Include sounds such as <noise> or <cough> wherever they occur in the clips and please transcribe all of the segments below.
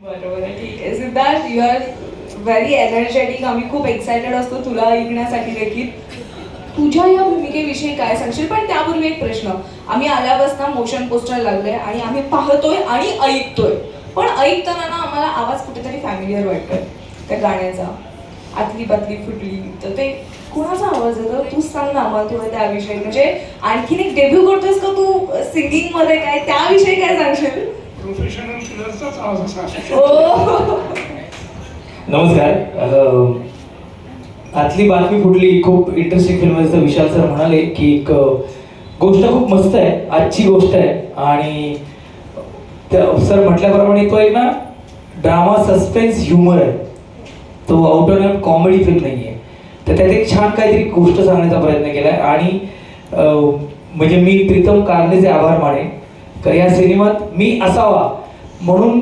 बरोबर आहे ठीक आहे. Siddharth you are very energetic आम्ही खूप एक्सायटेड असतो तुला ऐकण्यासाठी देखील. तुझ्या या भूमिकेविषयी काय सांगशील? पण त्यापूर्वी एक प्रश्न. आम्ही आल्यापासून मोशन पोस्टर लागलंय आणि आम्ही पाहतोय आणि ऐकतोय. पण ऐकताना ना आम्हाला आवाज कुठेतरी फॅमिलियर वाटतोय. त्या गाण्याचा. आतली पातली फुटली. तर ते कुणाचा आवाज येतो तूच सांग ना आम्हाला तुला त्याविषयी म्हणजे आणखीन एक डेब्यू करतोयस का तू? सिंगिंगमध्ये काय? त्याविषयी काय सांगशील? प्रोफेशनल किलरचाच आवाज असा नमस्कार. आतली बातमी फुटली. खूप इंटरेस्टिंग फिल्म आहे जसं विशाल सर म्हणाले की एक गोष्ट खूप मस्त आहे. आजची गोष्ट आहे. आणि त्या सर म्हटल्याप्रमाणे तो एक ना ड्रामा सस्पेन्स ह्युमर आहे. तो आउट अँड कॉमेडी फिल्म नाही आहे तर त्यात एक छान काहीतरी गोष्ट सांगण्याचा प्रयत्न केला आहे आणि म्हणजे मी प्रीतम कारलेचे आभार माने तर या सिनेमात मी असावा म्हणून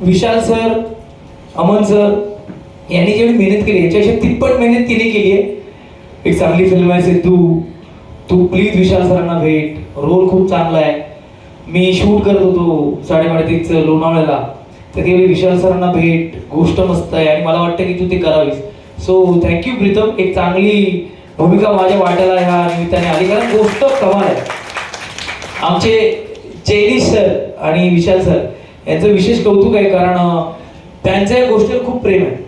विशाल सर अमन सर यांनी जेवढी मेहनत केली याच्याशी तिप्पट मेहनत तिने केली आहे. एक चांगली फिल्म आहे सिद्धू. तू प्लीज विशाल सरांना भेट. रोल खूप चांगला आहे. मी शूट करत होतो साडेबारातीचं लोणावळ्याला. तर ते विशाल सरांना भेट. गोष्ट मस्त आहे आणि मला वाटतं की तू ते करावीस. So thank you Pritam. एक चांगली भूमिका माझ्या वाट्याला ह्या निमित्ताने आली. कारण गोष्ट कमाल आहे. आमचे जयनीश सर आणि विशाल सर यांचं विशेष कौतुक आहे कारण त्यांच्या या गोष्टीवर खूप प्रेम आहे.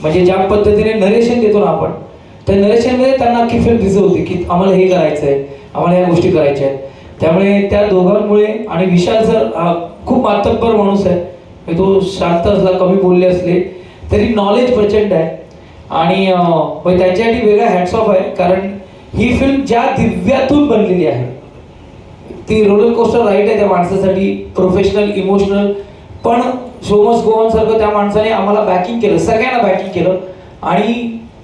म्हणजे ज्या पद्धतीने नरेशन देतो ना आपण त्या नरेशनमध्ये त्यांना अख्खी फिल्म दिसत होती की आम्हाला हे करायचं आहे आम्हाला या गोष्टी करायच्या आहेत. त्यामुळे त्या दोघांमुळे आणि विशाल सर खूप मातब्बर माणूस आहे. म्हणजे तो शांत असला कमी बोलले असले तरी नॉलेज प्रचंड आहे. आणि म्हणजे त्यांच्यासाठी वेगळा हॅट्स ऑफ आहे कारण ही फिल्म ज्या दिव्यातून बनलेली आहे. ती रोलर कोस्टर राईट आहे त्या माणसासाठी प्रोफेशनल इमोशनल पण सोमस गोवन सारखं त्या माणसाने आम्हाला बॅकिंग केलं सगळ्यांना बॅकिंग केलं. आणि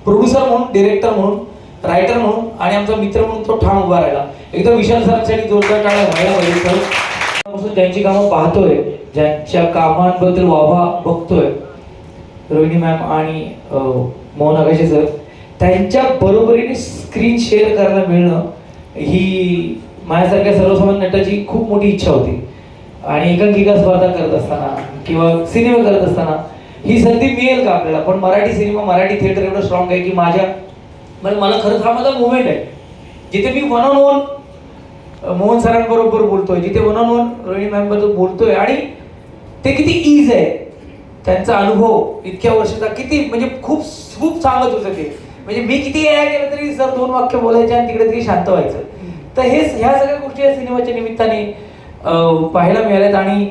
प्रोड्युसर म्हणून डिरेक्टर म्हणून रायटर म्हणून आणि आमचा मित्र म्हणून तो ठाम उभा राहिला. एकदम विशाल सरांसाठी जोरदार टाळ्या व्हायला पाहिजे तर त्यांची कामं पाहतोय ज्यांच्या कामांबद्दल वाभा बघतोय. रोहिणी मॅम आणि मोहन आकाशे सर त्यांच्या बरोबरीने स्क्रीन शेअर करायला मिळणं ही माझ्यासारख्या सर्वसामान्य नटाची खूप मोठी इच्छा होती. आणि एकांकिका स्पर्धा करत असताना किंवा सिनेमा करत असताना ही संधी मिळेल का आपल्याला? पण मराठी सिनेमा मराठी थिएटर एवढं स्ट्रॉंग आहे की माझ्या म्हणजे मला खरंच हा माझा मुवमेंट आहे. जिथे मी वन ऑन वन मोहन सरांबरोबर बोलतोय जिथे वन ऑन वन रोहिणी मॅमबरोबर बोलतोय आणि ते किती ईज आहे. त्यांचा अनुभव इतक्या वर्षाचा किती म्हणजे खूप खूप सांगत होतं ते. म्हणजे मी किती यायला गेलं तरी सर दोन वाक्य बोलायचे आणि तिकडे तरी शांत व्हायचं. तर हे ह्या सगळ्या गोष्टी या सिनेमाच्या निमित्ताने पाहायला मिळाल्यात आणि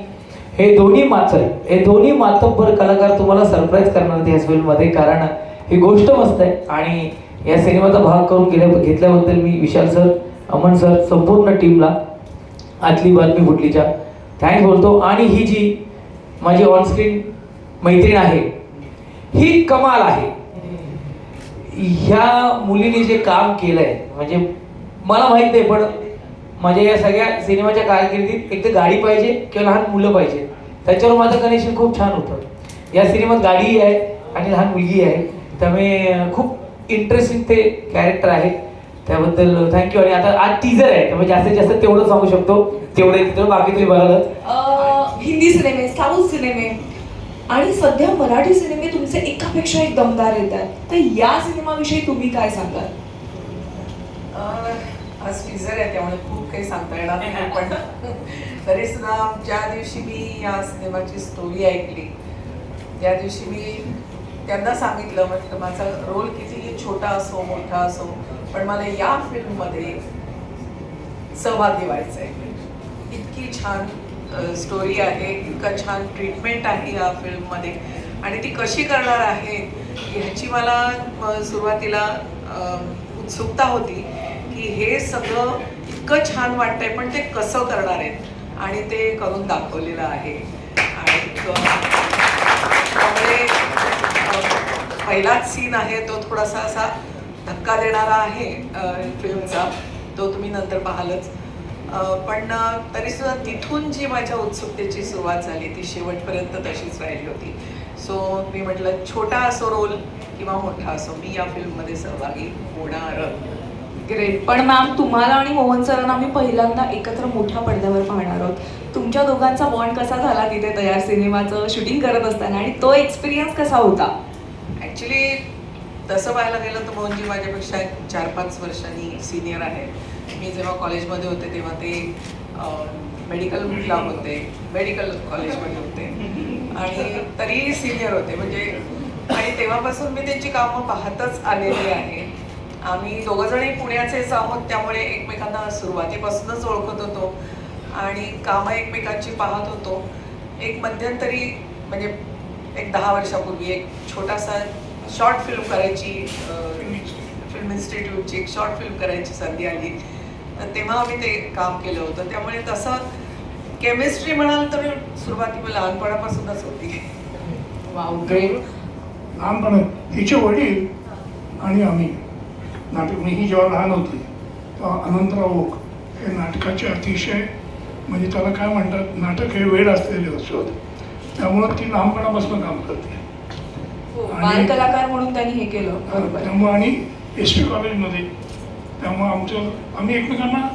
हे दोन्ही मात्र हे दोन्ही मातब्बर कलाकार तुम्हाला सरप्राईज करणार आहेत ह्या फिल्ममध्ये कारण ही गोष्ट मस्त आहे. आणि या सिनेमाचा भाग करून गेल्या घेतल्याबद्दल मी विशाल सर अमन सर संपूर्ण टीमला आतली बातमी फुटलीच्या थँक्स बोलतो. आणि ही जी माझी ऑनस्क्रीन मैत्रीण आहे ही कमाल आहे. ह्या मुलीने जे काम केलंय म्हणजे मला माहीत नाही पण माझ्या या सगळ्या सिनेमाच्या कारकिर्दीत एक तर गाडी पाहिजे किंवा लहान मुलं पाहिजे. त्याच्यावर माझं कनेक्शन खूप छान होतं. या सिनेमात गाडीही आहे आणि लहान मुलगी आहे. त्यामुळे खूप इंटरेस्टिंग ते कॅरेक्टर आहे. त्याबद्दल थँक्यू आणि आता आज टीजर आहे त्यामुळे जास्तीत जास्त तेवढं सांगू शकतो. तेवढे तिथं बाकी तुम्ही बघालच. अं, हिंदी सिनेमे साऊथ सिनेमे. आणि सध्या मराठी सिनेमे तुमचे एकापेक्षा एक दमदार येतात. तर या सिनेमाविषयी तुम्ही काय सांगाल? आज टीजर आहे त्यामुळे खूप काही सांगता येणार नाही <laughs> पण तरी सुद्धा ज्या दिवशी मी या सिनेमाची स्टोरी ऐकली त्या दिवशी मी त्यांना सांगितलं म्हटलं माझा रोल कितीही छोटा असो मोठा असो पण मला या फिल्ममध्ये सहभागी व्हायचं आहे इतकी छान स्टोरी आहे इतका छान ट्रीटमेंट आहे या फिल्ममध्ये आणि ती कशी करणार आहे ह्याची मला सुरुवातीला उत्सुकता होती की हे सगळं इतकं छान वाटतंय पण ते कसं करणार आहेत? आणि ते करून दाखवलेलं आहे. आणि त्यामुळे पहिलाच सीन आहे तो थोडासा असा धक्का देणारा आहे फिल्मचा तो तुम्ही नंतर पाहालच. पण तरी सुद्धा तिथून जी माझ्या उत्सुकतेची सुरुवात झाली ती शेवटपर्यंत तशीच राहिली होती. सो मी म्हटलं छोटा असो रोल किंवा मोठा असो मी या फिल्ममध्ये सहभागी होणार. ग्रेट पण मॅम तुम्हाला आणि मोहन सरांना आम्ही पहिल्यांदा एकत्र मोठ्या पडद्यावर पाहणार आहोत. तुमच्या दोघांचा बॉन्ड कसा झाला तिथे तयार सिनेमाचं शूटिंग करत असताना आणि तो एक्सपिरियन्स कसा होता? ॲक्च्युली तसं पाहायला गेलं तर मोहनजी माझ्यापेक्षा चार पाच वर्षांनी सिनियर आहे मी जेव्हा कॉलेजमध्ये होते तेव्हा ते मेडिकल मेडिकलला होते. मेडिकल कॉलेजमध्ये होते. आणि तरीही सिनियर होते. म्हणजे आणि तेव्हापासून मी त्यांची कामं पाहतच आलेली आहे. आम्ही दोघंजणही पुण्याचेच आहोत त्यामुळे एकमेकांना सुरुवातीपासूनच ओळखत होतो आणि कामं एकमेकांची पाहत होतो. एक मध्यंतरी म्हणजे एक दहा वर्षापूर्वी एक छोटासा शॉर्ट फिल्म करायची फिल्म इन्स्टिट्यूटची एक शॉर्ट फिल्म करायची संधी आली. तर तेव्हा आम्ही ते काम केलं होतं. त्यामुळे तसं केमिस्ट्री म्हणाल तर सुरुवाती लहानपणापासूनच होती. वाव. ग्रेट लहानपणा हिचे वडील आणि आम्ही. नाटक मी ही जेव्हा लहान होती तेव्हा अनंतराव ओक हे नाटकाचे अतिशय म्हणजे त्याला काय म्हणतात नाटक हे वेळ असलेले असत. त्यामुळं ती लहानपणापासून काम करते. आणि- बाल कलाकार म्हणून त्यांनी हे केलं. त्यामुळं आणि एस पी कॉलेजमध्ये त्यामुळं आमचं आम्ही एकमेकांना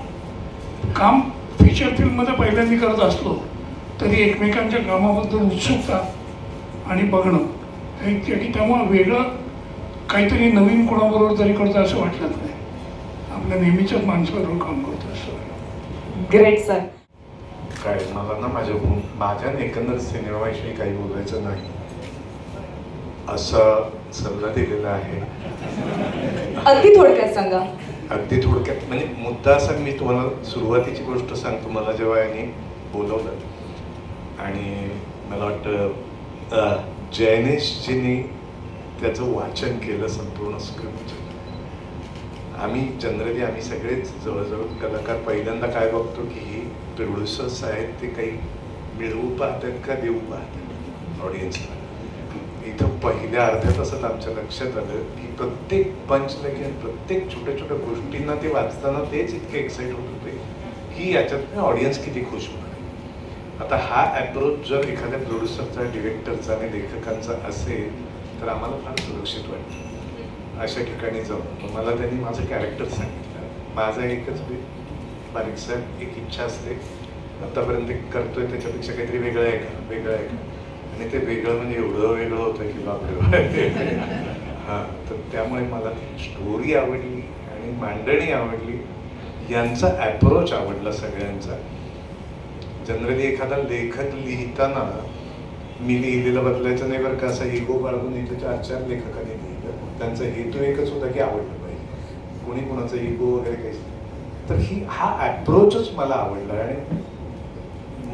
काम फीचर फिल्ममध्ये पहिल्यांदा करत असलो तरी एकमेकांच्या कामाबद्दल उत्सुकता आणि बघणं हे की त्यामुळं वेगळं काहीतरी नवीन कोणाबरोबर तरी करतो असं वाटलं नाही आपल्या नेहमीच्याच माणसाबरोबर काम करतो असं ग्रेट सर काय मला ना माझ्या माझ्या एकंदर सिनेमाविषयी काही बोलायचं नाही. असं सल्ला दिलेला आहे. अगदी थोडक्यात सांगा. अगदी थोडक्यात म्हणजे मुद्दा असा मी तुम्हाला सुरुवातीची गोष्ट सांगतो. मला जेव्हा यांनी बोलवलं आणि मला वाटतं जयनेशजींनी त्याचं वाचन केलं संपूर्ण स्क्रिप्ट आम्ही जनरली आम्ही सगळेच जवळजवळ कलाकार पहिल्यांदा काय बघतो की प्रोड्युसर्स आहेत ते काही मिळवू पाहतात का देऊ पाहतात ऑडियन्सला इथं पहिल्या अर्ध्या तासात आमच्या लक्षात आलं की प्रत्येक पंचलकी आणि प्रत्येक छोट्या छोट्या गोष्टींना ते वाचताना तेच इतके एक्साइट होत होते की याच्यात ऑडियन्स किती खुश होणार आता हा अप्रोच जर एखाद्या प्रोड्युसरचा डिरेक्टरचा आणि लेखकांचा असेल तर आम्हाला फार सुरक्षित वाटतं. अशा ठिकाणी जाऊन. मग मला त्यांनी माझं कॅरेक्टर सांगितलं. माझा एकच बारीकसा एक इच्छा असते. आतापर्यंत करतोय त्याच्यापेक्षा काहीतरी वेगळं आहे का? वेगळं आहे का? आणि ते वेगळं म्हणजे एवढं वेगळं होतं की बापरे. <laughs> हां तर त्यामुळे मला स्टोरी आवडली आणि मांडणी आवडली. यांचा ॲप्रोच आवडला सगळ्यांचा. जनरली एखादा लेखक लिहिताना मी लिहिलेलं बदलायचं नाही बरं का असं इगो बाळगून इथं चार चार लेखकांनी लिहिलं. त्यांचा हेतू एकच होता की आवडलं पाहिजे. कोणी कोणाचा इगो वगैरे काही तर ही हा ॲप्रोचच मला आवडला आणि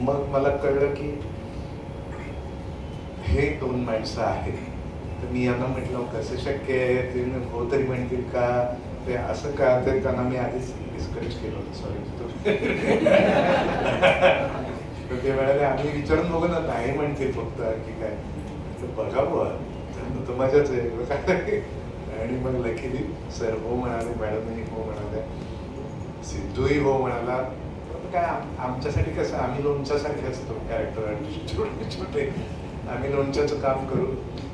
मग मला कळलं की हे दोन माणसं आहेत. तर मी यांना म्हटलं कसं शक्य आहे? ते हो तरी म्हणतील का? ते असं का? ते त्यांना मी आधीच डिस्करेज केलं होतं. सॉरी तर ते म्हणाले आम्ही विचारून बघू ना नाही म्हणते फक्त की काय. तर बघा बुवा तर मजाच आहे. बघा. आणि मग लकीली सर हो म्हणाले मॅडमही हो म्हणाल्या. सिद्धूही हो म्हणाला. काय आमच्यासाठी कसं आम्ही लोणच्यासारखे असतो कॅरेक्टर आर्टिस्ट छोटे छोटे. आम्ही लोणच्याचं काम करू.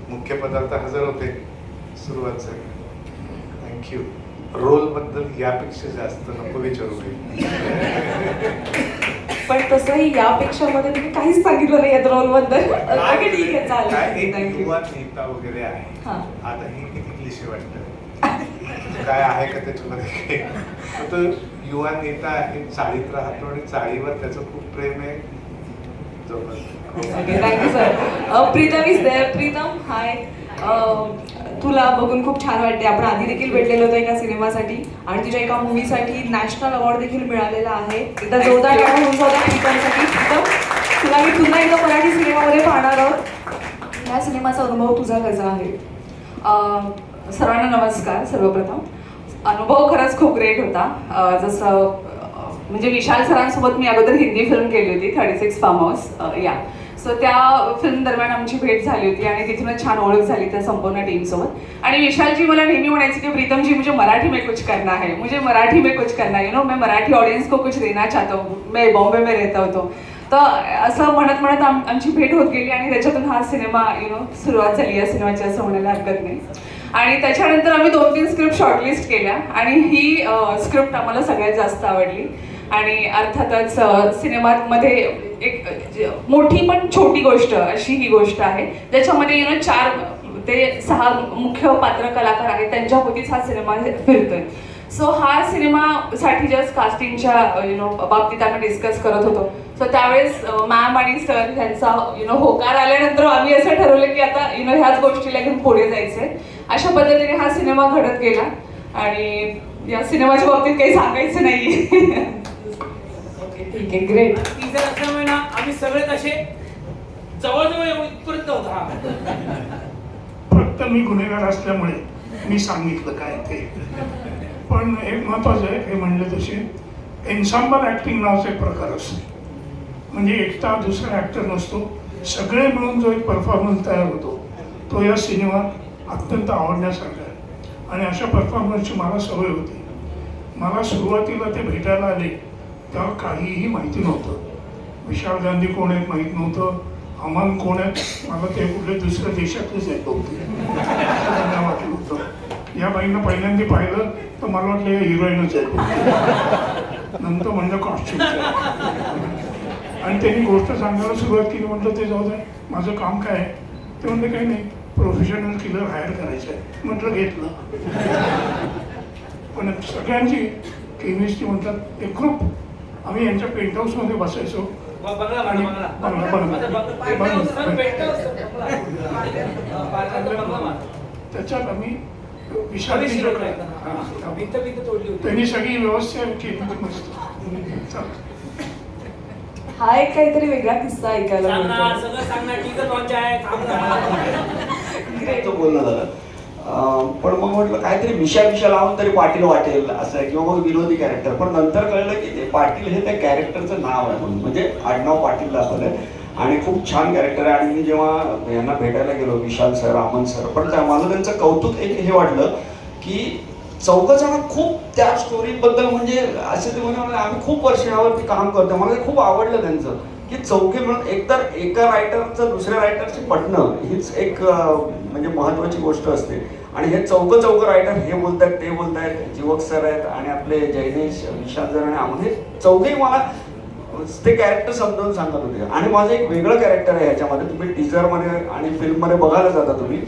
मुख्य पदार्थ हजर होते. सुरुवात झाली. थँक्यू रोलबद्दल यापेक्षा जास्त नको विचारू काही <laughs> पण तसंही यापेक्षा मध्ये तुम्ही काहीच सांगितलं नाही या रोलबद्दल. ओके ठीक आहे चालेल. थँक्यू नेता वगैरे आहे. हा. आता हे किती क्लिशे वाटतं. काय आहे का त्याच्यामध्ये तो युवा नेता आहे चाळीत राहतो आणि चाळीवर त्याचं खूप प्रेम आहे. Okay thank you sir Pritam is there Pritam hi तुला बघून खूप छान वाटते. आपण आधी देखील भेटलेलो होतो एका सिनेमासाठी आणि तुझ्या एका मूवीसाठी नॅशनल अवॉर्ड देखील मिळालेला आहे. एकदा जोरदार तुला मी पुन्हा एकदा मराठी सिनेमामध्ये पाहणार आहोत. या सिनेमाचा अनुभव तुझा कसा आहे? सर्वांना नमस्कार सर्वप्रथम. अनुभव खरंच खूप ग्रेट होता. जसं म्हणजे विशाल सरांसोबत मी अगोदर हिंदी फिल्म केली होती थर्टी सिक्स फार्म हाऊस. या. सो त्या फिल्म दरम्यान आमची भेट झाली होती आणि तिथूनच छान ओळख झाली त्या संपूर्ण टीमसोबत आणि विशालजी मला नेहमी म्हणायचे की प्रीतम जी मुझे मराठी में कुछ करना है. मुझे मराठी में कुछ करना है. यू नो मैं मराठी ऑडियन्स को कुछ देना चाहता हूँ. मैं बॉम्बे में रहता होतो तर असं म्हणत म्हणत आम आमची भेट होत गेली आणि त्याच्यातून हा सिनेमा यु नो सुरुवात झाली या सिनेमाची असं म्हणायला हरकत नाही. आणि त्याच्यानंतर आम्ही दोन तीन स्क्रिप्ट शॉर्टलिस्ट केल्या आणि ही स्क्रिप्ट आम्हाला सगळ्यात जास्त आवडली. आणि अर्थातच सिनेमामध्ये एक मोठी पण छोटी गोष्ट अशी ही गोष्ट आहे. ज्याच्यामध्ये यु नो चार ते सहा मुख्य पात्र कलाकार आहेत. त्यांच्या होतीच हा सिनेमा फिरतोय. सो हा सिनेमासाठी जस्ट कास्टिंगच्या यु नो बाबतीत आम्ही डिस्कस करत होतो. सो त्यावेळेस मॅम आणि सर यांचा यु नो होकार आल्यानंतर आम्ही असं ठरवलं की आता यु नो ह्याच गोष्टीला घेऊन पुढे जायचंय. अशा पद्धतीने हा सिनेमा घडत गेला. आणि या सिनेमाच्या बाबतीत काही सांगायचं नाही <laughs> ग्रेट टीजर असल्यामुळे ना आम्ही सगळेच असे जवळजवळ एवढं इथपर्यंत होता. हा. फक्त मी गुन्हेगार असल्यामुळे मी सांगितलं काय ते. पण एक महत्वाचं आहे हे म्हणले तसे एन्साम्बल ॲक्टिंग नावाचा एक प्रकार असतो. म्हणजे एकटा दुसरा ॲक्टर नसतो. सगळे मिळून जो एक परफॉर्मन्स तयार होतो तो या सिनेमात अत्यंत आवडण्यासारखा आहे. आणि अशा परफॉर्मन्सची मला सवय होती. मला सुरुवातीला ते भेटायला आले तेव्हा काहीही माहिती नव्हतं. विशाल गांधी कोण आहेत माहीत नव्हतं. अमन कोण आहेत? मला ते कुठले दुसऱ्या देशातलेच आहेत होते वाटलं होतं. या बाईंना पहिल्यांदा पाहिलं तर मला वाटलं या हिरोईनच आहेत नंतर म्हणलं कॉस्ट्युम आणि त्यांनी गोष्ट सांगायला सुरुवात केली म्हटलं ते जाऊ दे माझं काम काय आहे? ते म्हणलं काही नाही प्रोफेशनल किलर हायर करायचं आहे. म्हटलं घेतलं. पण सगळ्यांची केमिस्ट्री म्हणतात एक ग्रुप आम्ही यांच्या पेंट हाऊसमध्ये बसायचो. ब- बंगला आणि बंगला बंगला. हा. त्याच्यात आम्ही विशाल. हां. त्यांनी सगळी व्यवस्था केली होती मस्त. हा एक काहीतरी वेगळा किस्सा ऐकायला सांगणार मिळतो. <laughs> पण मग म्हटलं काहीतरी मिशा मिशा लावून तरी पाटील वाटेल असं किंवा मग विनोदी कॅरेक्टर पण नंतर कळलं की ते पाटील हे त्या कॅरेक्टरचं नाव आहे म्हणून. म्हणजे आडनाव पाटील दाखवलं आणि खूप छान कॅरेक्टर आहे. आणि मी जेव्हा यांना भेटायला गेलो विशाल सर रामन सर पण त्या- मला त्यांचं कौतुक एक हे वाटलं की चौघजण खूप त्या स्टोरीबद्दल म्हणजे असे ते म्हणजे आम्ही खूप वर्ष यावरती काम करतो मला ते खूप आवडलं त्यांचं. की चौकी म्हणून एकतर एका रायटरचं दुसऱ्या रायटरशी पटणं हीच एक म्हणजे महत्वाची गोष्ट असते. आणि हे चौकं चौकं रायटर हे बोलतायत ते बोलतायत जीवक सर आहेत आणि आपले जयनेश विशाल सर आणि आम्ही हे चौघेही मला ते कॅरेक्टर समजावून सांगत होते. आणि माझं एक वेगळं कॅरेक्टर आहे ह्याच्यामध्ये तुम्ही टीजरमध्ये आणि फिल्ममध्ये बघायला जाता तुम्ही.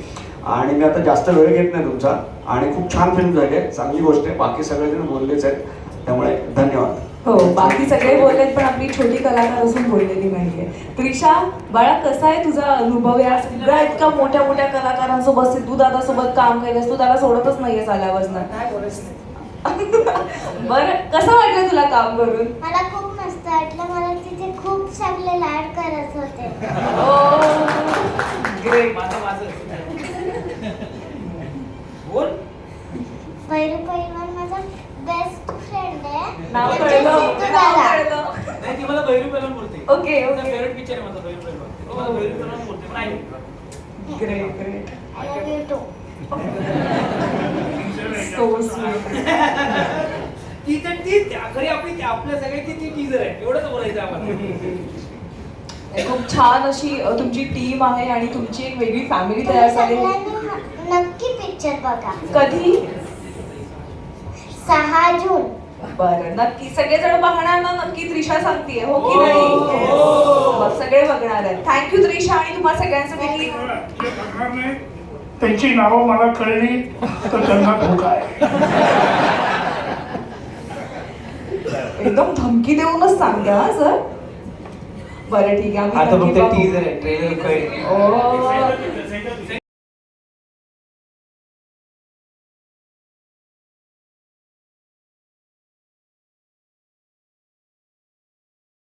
आणि मी आता जास्त वेळ घेत नाही तुमचा. आणि खूप छान फिल्म झाली आहे चांगली गोष्ट आहे. बाकी सगळेजण बोललेच आहेत. त्यामुळे धन्यवाद. हो बाकी सगळे बोललेत पण आपली छोटी कलाकार असून बोललेली नाहीये. त्रिशा बाळा कसा आहे तुझा अनुभव? या सगळ्या इतक्या मोठ्या मोठ्या कलाकारांसोबत तू दादासोबत काम केलंस तू त्याला सोडतच नाहीयेस आल्यापासून <laughs> बरं कसं वाटलं तुला काम करून? मला खूप मस्त वाटलं. मला तिथे खूप चांगले लाड करत होते. ग्रेट माझं माझं. बोल. वैरू पैलवान माझा बेस्ट नाव कळलं. नाव नाही ती मला भैरू पेलवून बोलते. Okay, okay. फेवरेट पिक्चर आहे माझा भैरू पेलवून ती मला भैरू पेलवून बोलते आहे. Great great. सो ती तर ती त्या- खरी आपली आपल्या सगळ्याची ती टीजर आहे. एवढंच बोलायचं आहे आम्हाला खूप छान अशी तुमची टीम आहे आणि तुमची एक वेगळी फॅमिली तयार झाली हा- नक्की पिक्चर बघा. कधी? सहा जून. बरं नक्की. सगळेजण बघणार ना नक्की त्रिशा सांगतीये हो की नाही? मग सगळे बघणार आहेत. थँक्यू त्रिशा आणि तुम्हा सगळ्यांचं नाही त्यांची नावं मला कळली तर त्यांना धोका आहे. एकदम धमकी देऊनच सांगते हा सर. बरं ठीक आहे आता फक्त. टीजर आहे ट्रेलर कळेल.